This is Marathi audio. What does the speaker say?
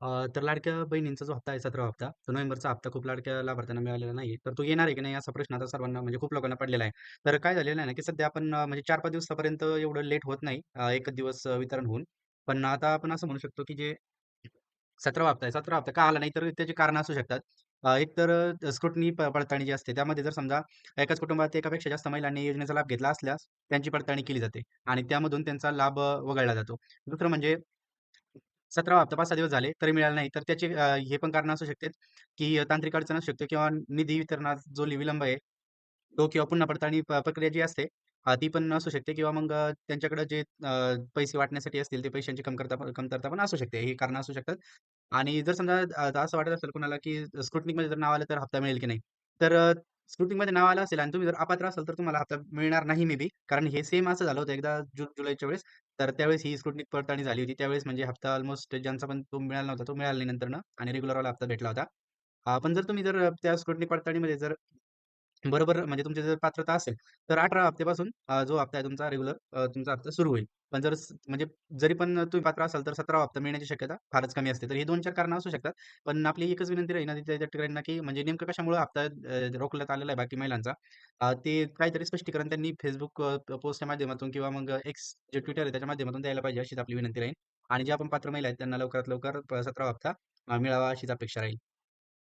अ, तर लाडक्या बहिणींचा जो हप्ता आहे 17वा हप्ता, तो नोव्हेंबरचा हप्ता खूप लाडक्या लाभार्थ्यांना मिळालेला नाही तर तो येणार आहे की नाही असा प्रश्न आता सर्वांना म्हणजे खूप लोकांना पडलेला आहे. तर काय झालेलं आहे ना, की सध्या आपण अ, म्हणजे 4-5 दिवसापर्यंत एवढं लेट होत नाही. अ, एकच दिवस अ, वितरण होऊन. पण आता आपण असं म्हणू शकतो, की जे 17वा हप्ता आहे, 17वा हप्ता का आला नाही तर त्याची कारणं असू शकतात. अ, एक तर अ, स्क्रुटनी प पडताळणी जी असते त्यामध्ये जर समजा एकाच कुटुंबात एकापेक्षा जास्त महिलांनी योजनेचा लाभ घेतला असल्यास त्यांची पडताळणी केली जाते आणि त्यामधून त्यांचा लाभ अ, वगळला जातो. दुसरं म्हणजे 17वा हप्ता 5-6 दिवस झाले तरी मिळाला नाही तर त्याचे हे पण कारण असू शकते की तांत्रिक अडचण असू शकते किंवा निधी वितरणात जो विलंब आहे, तो किंवा पुन्हा पडताळणी प्रक्रिया जी असते ती पण असू शकते किंवा मग त्यांच्याकडे जे पैसे वाटण्यासाठी असतील ते पैशांची कमतरता कमतरता पण असू शकते. हे कारण असू शकतात आणि जर समजा असं वाटत असेल कुणाला, की स्क्रुटनिकमध्ये जर नाव आलं तर हप्ता मिळेल की नाही. तर स्क्रुटिंगमध्ये नाव आलं असेल आणि तुम्ही जर अपात्र असाल तर तुम्हाला हप्ता मिळणार नाही मे बी. कारण हे सेम असं झालं होतं एकदा जून जुलैच्या वेळेस. तर त्यावेळेस ही स्क्रुटनी पडताळणी झाली होती. त्यावेळेस म्हणजे हप्ता ऑलमोस्ट ज्यांचा पण तो मिळाला नव्हता, तो मिळाला नाही नंतरनं आणि रेग्युलरवाला हप्ता भेटला होता. पण जर तुम्ही जर त्या स्क्रुटनी पडताळणीमध्ये जर बरोबर म्हणजे तुमची जर पात्रता असेल, तर 18 हप्त्यापासून जो हप्ता आहे तुमचा रेग्युलर तुमचा हप्ता सुरू होईल. पण जर म्हणजे जरी पण तुम्ही पात्र असाल तर 17वा हप्ता मिळण्याची शक्यता फारच कमी असते. तर हे 2-4 कारणं असू शकतात. पण आपली एकच विनंती राहील ना त्या ठिकाणी की म्हणजे नेमकं कशामुळं हप्ता रोखण्यात आलेला आहे बाकी महिलांचा. ते काहीतरी स्पष्टीकरण त्यांनी फेसबुक पोस्टच्या माध्यमातून किंवा मग एक्स जे ट्विटर आहे त्याच्या माध्यमातून द्यायला पाहिजे अशीच आपली विनंती राहील आणि जे आपण पात्र महिला आहेत त्यांना लवकरात लवकर 17वा हप्ता मिळावा अशीच अपेक्षा राहील.